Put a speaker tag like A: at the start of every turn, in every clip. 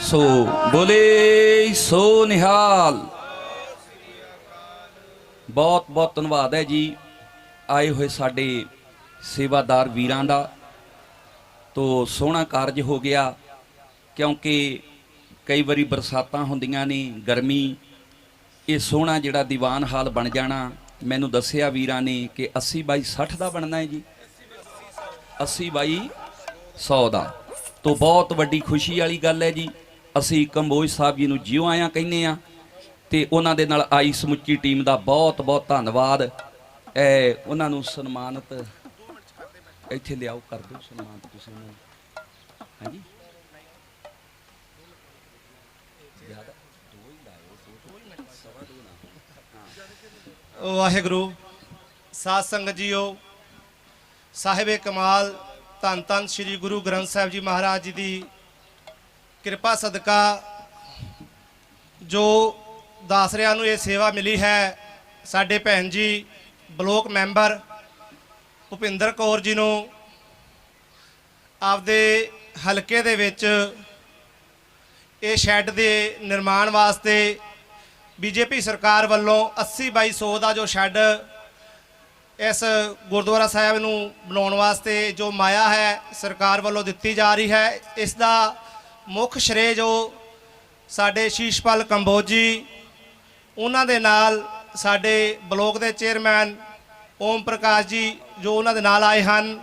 A: ਸੋ ਬੋਲੇ ਸੋ ਨਿਹਾਲ। ਬਹੁਤ ਬਹੁਤ ਧੰਨਵਾਦ ਹੈ ਜੀ ਆਏ ਹੋਏ ਸਾਡੇ ਸੇਵਾਦਾਰ ਵੀਰਾਂ ਦਾ। ਤੋ ਸੋਹਣਾ ਕਾਰਜ ਹੋ ਗਿਆ ਕਿਉਂਕਿ ਕਈ ਵਾਰੀ ਬਰਸਾਤਾਂ ਹੁੰਦੀਆਂ ਨੇ, ਗਰਮੀ, ਇਹ ਸੋਹਣਾ ਜਿਹੜਾ ਦੀਵਾਨ ਹਾਲ ਬਣ ਜਾਣਾ। ਮੈਨੂੰ ਦੱਸਿਆ ਵੀਰਾਂ ਨੇ ਕਿ 80 ਬਾਈ 60 ਦਾ ਬਣਨਾ ਹੈ ਜੀ। 80 ਬਾਈ 100 ਦਾ। ਤੋ ਬਹੁਤ ਵੱਡੀ ਖੁਸ਼ੀ ਵਾਲੀ ਗੱਲ ਹੈ ਜੀ। ਅਸੀਂ ਕੰਬੋਜ ਸਾਹਿਬ ਜੀ ਨੂੰ ਜਿਉ ਆਇਆਂ ਕਹਿੰਦੇ ਆ ਤੇ ਉਹਨਾਂ ਦੇ ਨਾਲ ਆਈ ਸਮੁੱਚੀ ਟੀਮ ਦਾ ਬਹੁਤ ਬਹੁਤ ਧੰਨਵਾਦ। ਐ, ਉਹਨਾਂ ਨੂੰ ਸਨਮਾਨਿਤ ਇੱਥੇ ਲਿਆਓ, ਕਰ ਦਿਓ ਸਨਮਾਨਿਤ ਤੁਸੀਂ ਉਹਨਾਂ ਨੂੰ। ਹਾਂਜੀ?
B: ਵਾਹਿਗੁਰੂ, ਸਾਧ ਸੰਗਤ ਜੀਓ, ਸਾਹਿਬੇ ਕਮਾਲ, ਧੰਨ ਧੰਨ ਸ੍ਰੀ ਗੁਰੂ ਗ੍ਰੰਥ ਸਾਹਿਬ ਜੀ ਮਹਾਰਾਜ ਜੀ ਦੀ ਕਿਰਪਾ ਸਦਕਾ ਜੋ ਦਾਸਰਿਆਂ ਨੂੰ ਇਹ ਸੇਵਾ ਮਿਲੀ ਹੈ, ਸਾਡੇ ਭੈਣ ਜੀ ਬਲੋਕ ਮੈਂਬਰ ਭੁਪਿੰਦਰ ਕੌਰ ਜੀ ਨੂੰ ਆਪਦੇ ਹਲਕੇ ਦੇ ਵਿੱਚ ਇਹ ਸ਼ੈੱਡ ਦੇ ਨਿਰਮਾਣ ਵਾਸਤੇ ਬੀਜੇਪੀ ਸਰਕਾਰ ਵੱਲੋਂ 80 ਬਾਈ 100 ਦਾ ਜੋ ਸ਼ੈੱਡ ਇਸ ਗੁਰਦੁਆਰਾ ਸਾਹਿਬ ਨੂੰ ਬਣਾਉਣ ਵਾਸਤੇ ਜੋ ਮਾਇਆ ਹੈ, ਸਰਕਾਰ ਵੱਲੋਂ ਦਿੱਤੀ ਜਾ ਰਹੀ ਹੈ, ਇਸ ਦਾ ਮੁੱਖ ਸ਼੍ਰੇ ਜੋ ਸਾਡੇ ਸ਼ੀਸ਼ਪਾਲ ਕੰਬੋਜੀ, ਉਹਨਾਂ ਦੇ ਨਾਲ ਸਾਡੇ ਬਲੋਕ ਦੇ ਚੇਅਰਮੈਨ ਓਮ ਪ੍ਰਕਾਸ਼ ਜੀ ਜੋ ਉਹਨਾਂ ਦੇ ਨਾਲ ਆਏ ਹਨ,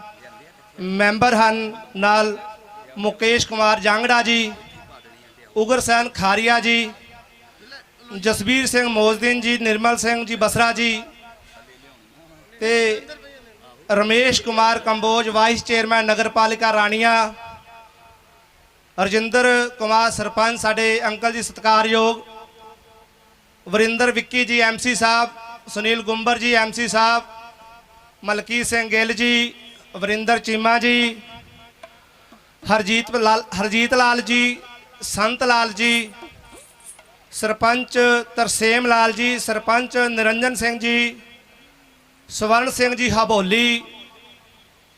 B: ਮੈਂਬਰ ਹਨ, ਨਾਲ ਮੁਕੇਸ਼ ਕੁਮਾਰ ਜਾਂਗੜਾ ਜੀ ਉਗਰਸੈਨ ਖਾਰੀਆ ਜੀ, ਜਸਬੀਰ ਸਿੰਘ ਮੋਜ਼ਦੀਨ ਜੀ, ਨਿਰਮਲ ਸਿੰਘ ਜੀ ਬਸਰਾ ਜੀ ਤੇ ਰਮੇਸ਼ ਕੁਮਾਰ ਕੰਬੋਜ, ਵਾਈਸ ਚੇਅਰਮੈਨ ਨਗਰਪਾਲਿਕਾ ਰਾਣੀਆਂ ਰਜਿੰਦਰ ਕੁਮਾਰ ਸਰਪੰਚ, ਸਾਡੇ ਅੰਕਲ ਜੀ ਸਤਿਕਾਰਯੋਗ ਵਰਿੰਦਰ ਵਿੱਕੀ ਜੀ ਐਮਸੀ ਸਾਹਿਬ, ਸੁਨੀਲ ਗੁੰਬਰ ਜੀ ਐਮਸੀ ਸਾਹਿਬ, ਮਲਕੀਤ ਸਿੰਘ ਗਿੱਲ ਜੀ, ਵਰਿੰਦਰ ਚੀਮਾ ਜੀ, ਹਰਜੀਤ ਲਾਲ ਹਰਜੀਤ ਲਾਲ ਜੀ, ਸੰਤ ਲਾਲ ਜੀ, ਸਰਪੰਚ ਤਰਸੇਮ ਲਾਲ ਜੀ, ਸਰਪੰਚ ਨਿਰੰਜਨ ਸਿੰਘ ਜੀ, ਸਵਰਨ ਸਿੰਘ ਜੀ ਹਬੋਲੀ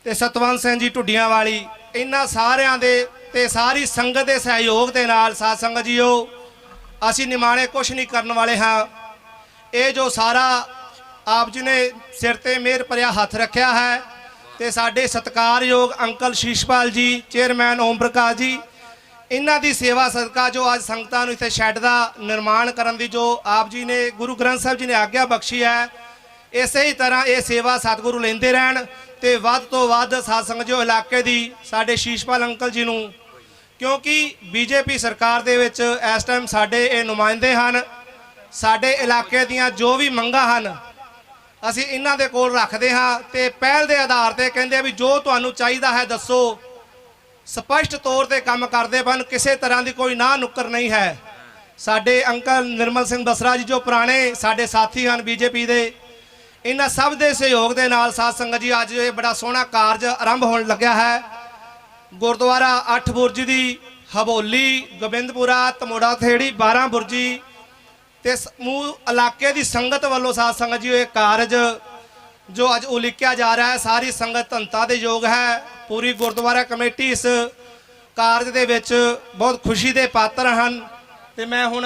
B: ਤੇ ਸਤਵੰਤ ਸਿੰਘ ਜੀ ਢੁੱਡੀਆਂ ਵਾਲੀ, ਇਹਨਾਂ ਸਾਰਿਆਂ ਦੇ ਤੇ ਸਾਰੀ ਸੰਗਤ ਦੇ ਸਹਿਯੋਗ ਦੇ ਨਾਲ ਸਾਧ ਸੰਗਤ ਜੀਓ, ਅਸੀਂ ਨਿਮਾਣੇ ਕੁਛ ਨਹੀਂ ਕਰਨ ਵਾਲੇ ਹਾਂ। ਇਹ ਜੋ ਸਾਰਾ ਆਪ ਜੀ ਨੇ ਸਿਰ ਤੇ ਮਿਹਰ ਭਰਿਆ ਹੱਥ ਰੱਖਿਆ ਹੈ ਤੇ ਸਾਡੇ ਸਤਿਕਾਰਯੋਗ ਅੰਕਲ ਸ਼ੀਸ਼ਪਾਲ ਜੀ, ਚੇਅਰਮੈਨ ਓਮ ਪ੍ਰਕਾਸ਼ ਜੀ, ਇਹਨਾਂ ਦੀ ਸੇਵਾ ਸਦਕਾ ਜੋ ਅੱਜ ਸੰਗਤਾਂ ਨੂੰ ਇੱਥੇ ਸ਼ੈੱਡ ਦਾ ਨਿਰਮਾਣ ਕਰਨ ਦੀ ਜੋ ਆਪ ਜੀ ਨੇ ਗੁਰੂ ਗ੍ਰੰਥ ਸਾਹਿਬ ਜੀ ਨੇ ਆਗਿਆ ਬਖਸ਼ੀ ਹੈ ਇਸੇ ਹੀ ਤਰ੍ਹਾਂ ਇਹ ਸੇਵਾ ਸਤਿਗੁਰੂ ਲੈਂਦੇ ਰਹਿਣ ਤੇ ਵੱਧ ਤੋਂ ਵੱਧ ਸਾਧ ਸੰਗਤ ਜੋ ਇਲਾਕੇ ਦੀ ਸਾਡੇ ਸ਼ੀਸ਼ਪਾਲ ਅੰਕਲ ਜੀ ਨੂੰ, ਕਿਉਂਕਿ ਬੀਜੇਪੀ ਸਰਕਾਰ ਦੇ ਵਿੱਚ ਇਸ ਟਾਈਮ ਸਾਡੇ ਇਹ ਨੁਮਾਇੰਦੇ ਹਨ, ਸਾਡੇ ਇਲਾਕੇ ਦੀਆਂ ਜੋ ਵੀ ਮੰਗਾਂ ਹਨ, ਅਸੀਂ ਇਹਨਾਂ ਦੇ ਕੋਲ ਰੱਖਦੇ ਹਾਂ ਤੇ ਪਹਿਲ ਦੇ ਆਧਾਰ ਤੇ ਕਹਿੰਦੇ ਆ ਵੀ ਜੋ ਤੁਹਾਨੂੰ ਚਾਹੀਦਾ ਹੈ ਦੱਸੋ। ਸਪਸ਼ਟ ਤੌਰ ਤੇ ਕੰਮ ਕਰਦੇ ਹਨ ਕਿਸੇ ਤਰ੍ਹਾਂ ਦੀ ਕੋਈ ਨਾ ਨੁੱਕਰ ਨਹੀਂ ਹੈ। ਸਾਡੇ ਅੰਕਲ ਨਿਰਮਲ ਸਿੰਘ ਬਸਰਾ ਜੀ ਜੋ ਪੁਰਾਣੇ ਸਾਡੇ ਸਾਥੀ ਹਨ ਬੀਜੇਪੀ ਦੇ ਇਹਨਾਂ ਸਭ ਦੇ ਸਹਿਯੋਗ ਦੇ ਨਾਲ ਸਾਧ ਸੰਗਤ ਜੀ, ਅੱਜ ਇਹ ਬੜਾ ਸੋਹਣਾ ਕਾਰਜ ਆਰੰਭ ਹੋਣ ਲੱਗਿਆ ਹੈ। ਗੁਰਦੁਆਰਾ 8 ਬੁਰਜ ਦੀ ਹਬੋਲੀ ਗੋਬਿੰਦਪੁਰਾ, ਤਮੋੜਾ ਥੇੜੀ 12 ਬੁਰਜੀ। ਤੇ ਸਮੂਹ ਇਲਾਕੇ ਦੀ ਸੰਗਤ ਵੱਲੋਂ ਸਾਧ ਸੰਗਤ ਜੀ, ਇਹ ਕਾਰਜ ਜੋ ਅੱਜ ਉਲੀਕਿਆ ਜਾ ਰਿਹਾ ਹੈ, ਸਾਰੀ ਸੰਗਤ ਧੰਤਾ ਦੇ ਯੋਗ ਹੈ। ਪੂਰੀ ਗੁਰਦੁਆਰਾ ਕਮੇਟੀ ਇਸ ਕਾਰਜ ਦੇ ਵਿੱਚ ਬਹੁਤ ਖੁਸ਼ੀ ਦੇ ਪਾਤਰ ਹਨ। ਤੇ ਮੈਂ ਹੁਣ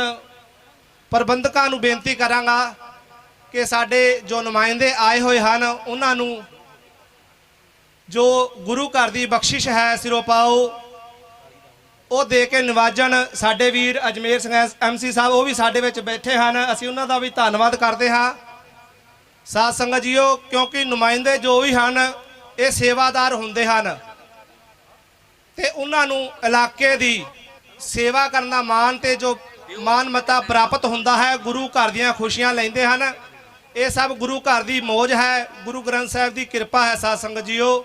B: ਪ੍ਰਬੰਧਕਾਂ ਨੂੰ ਬੇਨਤੀ ਕਰਾਂਗਾ ਕਿ ਸਾਡੇ ਜੋ ਨੁਮਾਇੰਦੇ ਆਏ ਹੋਏ ਹਨ, ਉਹਨਾਂ ਨੂੰ ਜੋ ਗੁਰੂ ਘਰ ਦੀ ਬਖਸ਼ਿਸ਼ ਹੈ ਸਿਰੋਂ ਪਾਓ, ਉਹ ਦੇ ਕੇ ਨਿਵਾਜਣ ਸਾਡੇ ਵੀਰ ਅਜਮੇਰ ਸਿੰਘ ਐਮਸੀ ਸਾਹਿਬ, ਉਹ ਵੀ ਸਾਡੇ ਵਿੱਚ ਬੈਠੇ ਹਨ। ਅਸੀਂ ਉਹਨਾਂ ਦਾ ਵੀ ਧੰਨਵਾਦ ਕਰਦੇ ਹਾਂ। ਸਾਧ ਸੰਗਤ ਜੀਓ, ਕਿਉਂਕਿ ਨੁਮਾਇੰਦੇ ਜੋ ਵੀ ਹਨ, ਇਹ ਸੇਵਾਦਾਰ ਹੁੰਦੇ ਹਨ। ਤੇ ਉਹਨਾਂ ਨੂੰ ਇਲਾਕੇ ਦੀ ਸੇਵਾ ਕਰਨ ਦਾ ਮਾਣ ਤੇ ਜੋ ਮਾਨ ਮਤਾ ਪ੍ਰਾਪਤ ਹੁੰਦਾ ਹੈ, ਗੁਰੂ ਘਰ ਦੀਆਂ ਖੁਸ਼ੀਆਂ ਲੈਂਦੇ ਹਨ। ਇਹ ਸਭ ਗੁਰੂ ਘਰ ਦੀ ਮੋਜ ਹੈ, ਗੁਰੂ ਗ੍ਰੰਥ ਸਾਹਿਬ ਦੀ ਕਿਰਪਾ ਹੈ ਸਾਧ ਸੰਗਤ ਜੀਓ।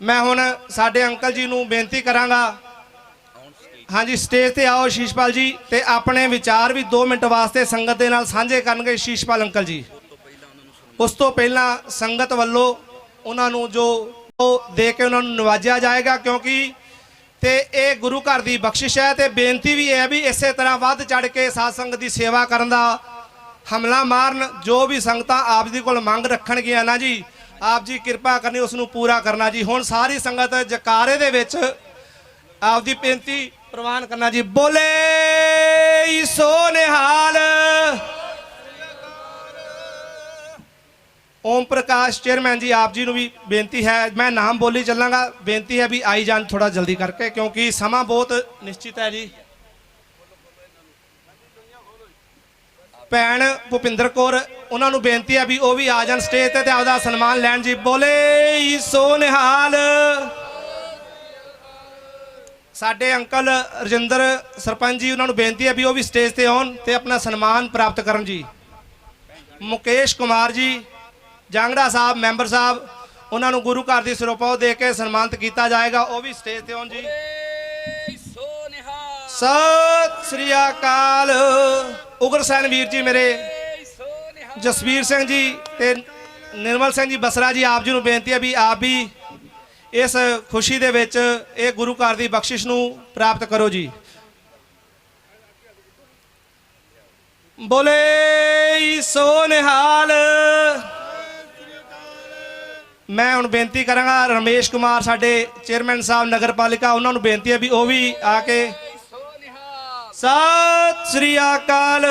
B: ਮੈਂ ਹੁਣ ਸਾਡੇ ਅੰਕਲ ਜੀ ਨੂੰ ਬੇਨਤੀ ਕਰਾਂਗਾ। ਹਾਂਜੀ ਸਟੇਜ ਤੇ ਆਓ ਸ਼ੀਸ਼ਪਾਲ ਜੀ ਤੇ ਆਪਣੇ ਵਿਚਾਰ ਵੀ 2 ਮਿੰਟ ਵਾਸਤੇ ਸੰਗਤ ਦੇ ਨਾਲ ਸਾਂਝੇ ਕਰਨਗੇ ਸ਼ੀਸ਼ਪਾਲ ਅੰਕਲ ਜੀ। ਉਸ ਤੋਂ ਪਹਿਲਾਂ ਸੰਗਤ ਵੱਲੋਂ ਉਹਨਾਂ ਨੂੰ ਜੋ ਉਹ ਦੇ ਕੇ ਉਹਨਾਂ ਨੂੰ ਨਵਾਜਿਆ ਜਾਏਗਾ ਕਿਉਂਕਿ ਤੇ ਇਹ ਗੁਰੂ ਘਰ ਦੀ ਬਖਸ਼ਿਸ਼ ਹੈ ਤੇ ਬੇਨਤੀ ਵੀ ਹੈ ਵੀ ਇਸੇ ਤਰ੍ਹਾਂ ਵੱਧ ਚੜ ਕੇ ਸਾਧ ਸੰਗਤ ਦੀ ਸੇਵਾ ਕਰਨ ਦਾ ਹਮਲਾ ਮਾਰਨ ਜੋ ਵੀ ਸੰਗਤਾਂ ਆਪ ਜੀ ਕੋਲ ਮੰਗ ਰੱਖਣਗੀਆਂ ਨਾ ਜੀ, ਆਪ ਜੀ ਕਿਰਪਾ ਕਰਨੀ ਉਸ ਨੂੰ ਪੂਰਾ ਕਰਨਾ ਜੀ। ਹੁਣ ਸਾਰੀ ਸੰਗਤ ਜਕਾਰੇ ਦੇ ਵਿੱਚ ਆਪਦੀ ਬੇਨਤੀ ਪ੍ਰਵਾਨ ਕਰਨਾ ਜੀ। ਬੋਲੇ ਸੋ ਨਿਹਾਲ। ਓਮ ਪ੍ਰਕਾਸ਼ ਚੇਅਰਮੈਨ ਜੀ, ਆਪ ਜੀ ਨੂੰ ਵੀ ਬੇਨਤੀ ਹੈ, ਮੈਂ ਨਾਮ ਬੋਲੀ ਚੱਲਾਂਗਾ। ਬੇਨਤੀ ਹੈ ਵੀ ਆਈ ਜਾਣ ਥੋੜਾ ਜਲਦੀ ਕਰਕੇ, ਕਿਉਂਕਿ ਸਮਾਂ ਬਹੁਤ ਨਿਸ਼ਚਿਤ ਹੈ ਜੀ। ਭੈਣ ਭੁਪਿੰਦਰ ਕੌਰ, ਉਹਨਾਂ ਨੂੰ ਬੇਨਤੀ ਹੈ ਵੀ ਉਹ ਵੀ ਆ ਜਾਣ ਸਟੇਜ ਤੇ ਤੇ ਆਪਦਾ ਸਨਮਾਨ ਲੈਣ ਜੀ। ਬੋਲੇ ਸੋ ਨਿਹਾਲ ਸਾਡੇ ਅੰਕਲ ਰਜਿੰਦਰ ਸਰਪੰਚ ਜੀ, ਉਹਨਾਂ ਨੂੰ ਬੇਨਤੀ ਹੈ ਵੀ ਉਹ ਵੀ ਸਟੇਜ ਤੇ ਆਉਣ ਤੇ ਆਪਣਾ ਸਨਮਾਨ ਪ੍ਰਾਪਤ ਕਰਨ ਜੀ। ਮੁਕੇਸ਼ ਕੁਮਾਰ ਜੀ, ਜਾਂਗੜਾ ਸਾਹਿਬ ਮੈਂਬਰ ਸਾਹਿਬ, ਉਹਨਾਂ ਨੂੰ ਗੁਰੂ ਘਰ ਦੀ ਸਰੋਪਾ ਦੇ ਕੇ ਸਨਮਾਨਿਤ ਕੀਤਾ ਜਾਏਗਾ, ਉਹ ਵੀ ਸਟੇਜ ਤੇ ਆਉਣ ਜੀ। ਸਤਿ ਸ੍ਰੀ ਅਕਾਲ। ਉਗਰਸੈਨ ਵੀਰ ਜੀ ਮੇਰੇ, ਜਸਵੀਰ ਸਿੰਘ ਜੀ ਤੇ ਨਿਰਮਲ ਸਿੰਘ ਜੀ ਬਸਰਾ ਜੀ ਆਪ ਜੀ ਨੂੰ ਬੇਨਤੀ ਹੈ ਵੀ ਆਪ ਵੀ ਇਸ ਖੁਸ਼ੀ ਦੇ ਵਿੱਚ ਇਹ ਗੁਰੂ ਘਰ ਦੀ ਬਖਸ਼ਿਸ਼ ਨੂੰ ਪ੍ਰਾਪਤ ਕਰੋ ਜੀ। ਬੋਲੇ ਸੋ ਨਿਹਾਲ ਮੈਂ ਹੁਣ ਬੇਨਤੀ ਕਰਾਂਗਾ ਰਮੇਸ਼ ਕੁਮਾਰ ਸਾਡੇ ਚੇਅਰਮੈਨ ਸਾਹਿਬ ਨਗਰਪਾਲਿਕਾ, ਉਹਨਾਂ ਨੂੰ ਬੇਨਤੀ ਹੈ ਵੀ ਉਹ ਵੀ ਆ ਕੇ ਸਤਿ ਸ੍ਰੀ ਅਕਾਲ।